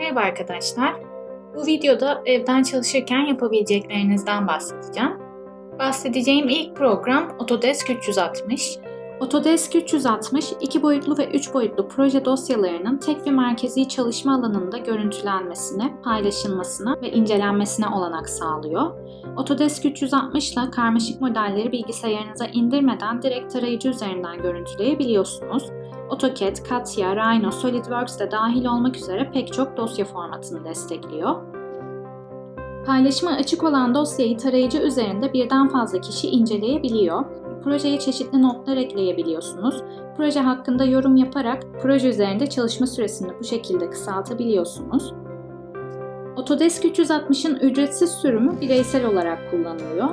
Merhaba arkadaşlar. Bu videoda evden çalışırken yapabileceklerinizden bahsedeceğim. Bahsedeceğim ilk program Autodesk 360. Autodesk 360, iki boyutlu ve üç boyutlu proje dosyalarının tek bir merkezi çalışma alanında görüntülenmesine, paylaşılmasına ve incelenmesine olanak sağlıyor. Autodesk 360 ile karmaşık modelleri bilgisayarınıza indirmeden direkt tarayıcı üzerinden görüntüleyebiliyorsunuz. AutoCAD, Katya, Rhino, SolidWorks de dahil olmak üzere pek çok dosya formatını destekliyor. Paylaşıma açık olan dosyayı tarayıcı üzerinde birden fazla kişi inceleyebiliyor. Projeye çeşitli notlar ekleyebiliyorsunuz. Proje hakkında yorum yaparak proje üzerinde çalışma süresini bu şekilde kısaltabiliyorsunuz. Autodesk 360'ın ücretsiz sürümü bireysel olarak kullanılıyor.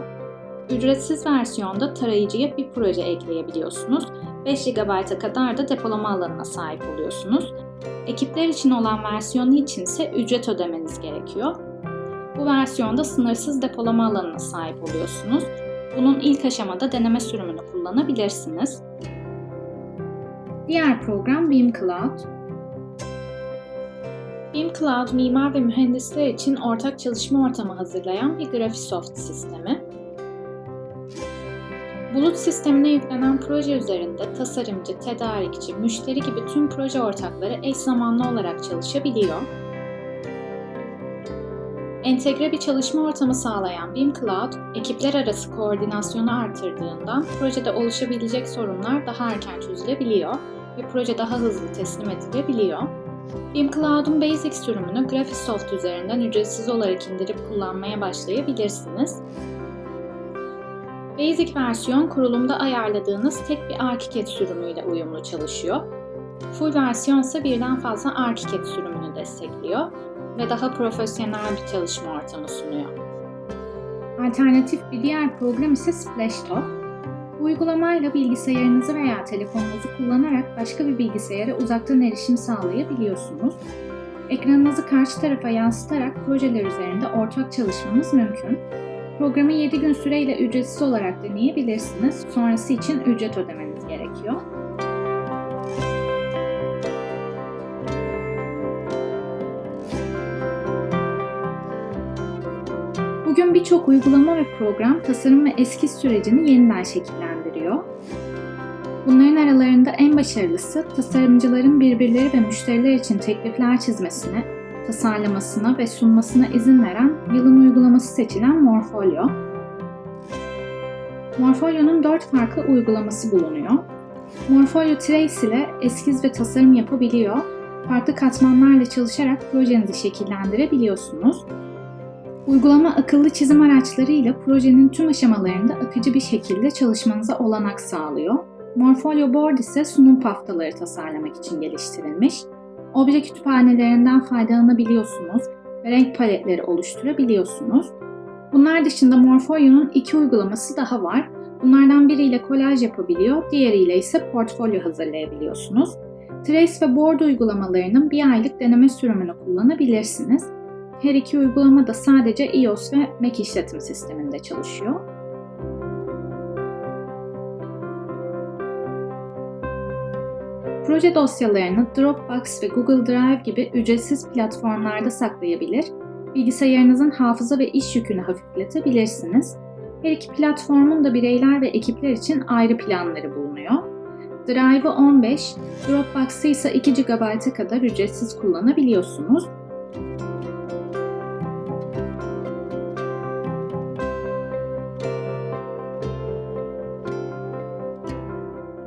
Ücretsiz versiyonda tarayıcıya bir proje ekleyebiliyorsunuz. 5 GB'a kadar da depolama alanına sahip oluyorsunuz. Ekipler için olan versiyonu için ise ücret ödemeniz gerekiyor. Bu versiyonda sınırsız depolama alanına sahip oluyorsunuz. Bunun ilk aşamada deneme sürümünü kullanabilirsiniz. Diğer program Beam Cloud. Beam Cloud, mimar ve mühendisler için ortak çalışma ortamı hazırlayan bir Graphisoft sistemi. Bulut sistemine yüklenen proje üzerinde tasarımcı, tedarikçi, müşteri gibi tüm proje ortakları eş zamanlı olarak çalışabiliyor. Entegre bir çalışma ortamı sağlayan Beam Cloud, ekipler arası koordinasyonu artırdığından projede oluşabilecek sorunlar daha erken çözülebiliyor ve proje daha hızlı teslim edilebiliyor. Beam Cloud'un Basic sürümünü Graphisoft üzerinden ücretsiz olarak indirip kullanmaya başlayabilirsiniz. Basic versiyon kurulumda ayarladığınız tek bir ArchiCAD sürümüyle uyumlu çalışıyor. Full versiyon ise birden fazla ArchiCAD sürümünü destekliyor ve daha profesyonel bir çalışma ortamı sunuyor. Alternatif bir diğer program ise Splashtop. Bu uygulamayla bilgisayarınızı veya telefonunuzu kullanarak başka bir bilgisayara uzaktan erişim sağlayabiliyorsunuz. Ekranınızı karşı tarafa yansıtarak projeler üzerinde ortak çalışmanız mümkün. Programı 7 gün süreyle ücretsiz olarak deneyebilirsiniz. Sonrası için ücret ödemeniz gerekiyor. Bugün birçok uygulama ve program tasarım ve eskiz sürecini yeniden şekillendiriyor. Bunların aralarında en başarılısı tasarımcıların birbirleri ve müşteriler için teklifler çizmesine, tasarlamasına ve sunmasına izin veren yılın uygulaması seçilen Morfolio. Morfolio'nun dört farklı uygulaması bulunuyor. Morfolio Trace ile eskiz ve tasarım yapabiliyor. Farklı katmanlarla çalışarak projenizi şekillendirebiliyorsunuz. Uygulama akıllı çizim araçları ile projenin tüm aşamalarında akıcı bir şekilde çalışmanıza olanak sağlıyor. Morfolio Board ise sunum paftaları tasarlamak için geliştirilmiş. Obje kütüphanelerinden faydalanabiliyorsunuz ve renk paletleri oluşturabiliyorsunuz. Bunlar dışında Morfolio'nun iki uygulaması daha var. Bunlardan biriyle kolaj yapabiliyor, diğeriyle ise portfolyo hazırlayabiliyorsunuz. Trace ve Board uygulamalarının bir aylık deneme sürümünü kullanabilirsiniz. Her iki uygulama da sadece iOS ve Mac işletim sisteminde çalışıyor. Proje dosyalarını Dropbox ve Google Drive gibi ücretsiz platformlarda saklayabilir, bilgisayarınızın hafıza ve iş yükünü hafifletebilirsiniz. Her iki platformun da bireyler ve ekipler için ayrı planları bulunuyor. Drive'ı 15, Dropbox'ı ise 2 GB'a kadar ücretsiz kullanabiliyorsunuz.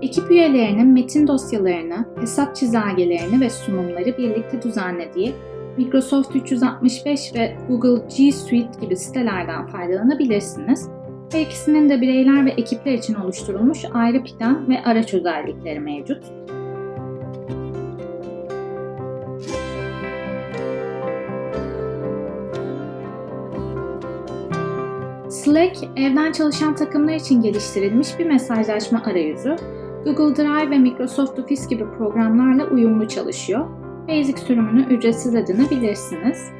Ekip üyelerinin metin dosyalarını, hesap çizelgelerini ve sunumları birlikte düzenlediği Microsoft 365 ve Google G Suite gibi sitelerden faydalanabilirsiniz. Her ikisinin de bireyler ve ekipler için oluşturulmuş ayrı plan ve araç özellikleri mevcut. Slack, evden çalışan takımlar için geliştirilmiş bir mesajlaşma arayüzü. Google Drive ve Microsoft Office gibi programlarla uyumlu çalışıyor. Basic sürümünü ücretsiz edinebilirsiniz.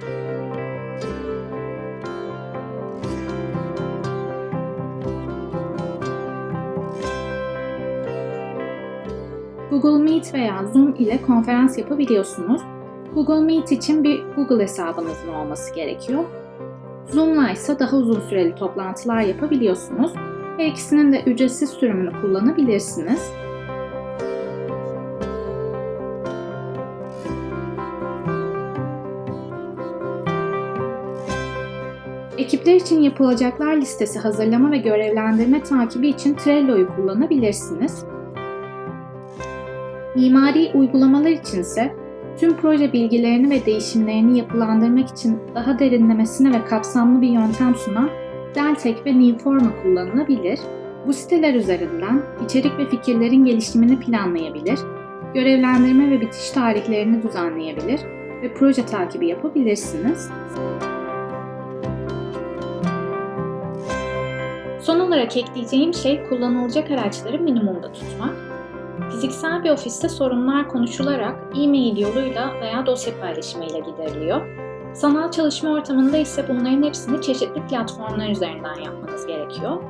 Google Meet veya Zoom ile konferans yapabiliyorsunuz. Google Meet için bir Google hesabınızın olması gerekiyor. Zoom'la ise daha uzun süreli toplantılar yapabiliyorsunuz. Her ikisinin de ücretsiz sürümünü kullanabilirsiniz. Ekipler için yapılacaklar listesi hazırlama ve görevlendirme takibi için Trello'yu kullanabilirsiniz. Mimari uygulamalar için ise tüm proje bilgilerini ve değişimlerini yapılandırmak için daha derinlemesine ve kapsamlı bir yöntem sunan Deltek ve Newforma kullanılabilir. Bu siteler üzerinden içerik ve fikirlerin gelişimini planlayabilir, görevlendirme ve bitiş tarihlerini düzenleyebilir ve proje takibi yapabilirsiniz. Son olarak ekleyeceğim şey kullanılacak araçları minimumda tutmak. Fiziksel bir ofiste sorunlar konuşularak e-mail yoluyla veya dosya paylaşımıyla gideriliyor. Sanal çalışma ortamında ise bunların hepsini çeşitli platformlar üzerinden yapmanız gerekiyor.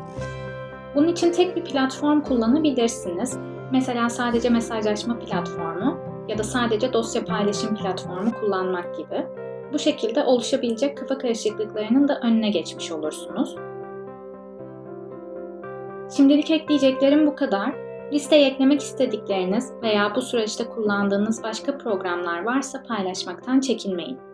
Bunun için tek bir platform kullanabilirsiniz. Mesela sadece mesajlaşma platformu ya da sadece dosya paylaşım platformu kullanmak gibi. Bu şekilde oluşabilecek kafa karışıklıklarının da önüne geçmiş olursunuz. Şimdilik ekleyeceklerim bu kadar. Listeye eklemek istedikleriniz veya bu süreçte kullandığınız başka programlar varsa paylaşmaktan çekinmeyin.